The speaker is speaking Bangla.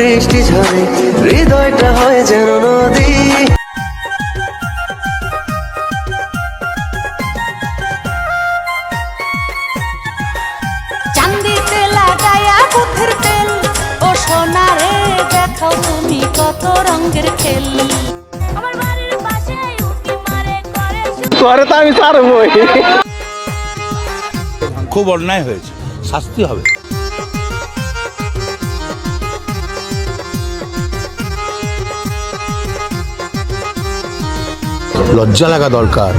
বৃষ্টি ঝরে হৃদয়টা হয় যেন নদী। চান্দিতে লাগায়া বুদ্ধের তেল ও সোনারে দেখাও তুমি কত রঙের খেল। আমার বাড়ির পাশে উকি মারে করে তোরে তো আমি ছাড়বই। খুব অন্যায় হয়েছে শাস্তি হবে। লজ্জা লাগা দরকার।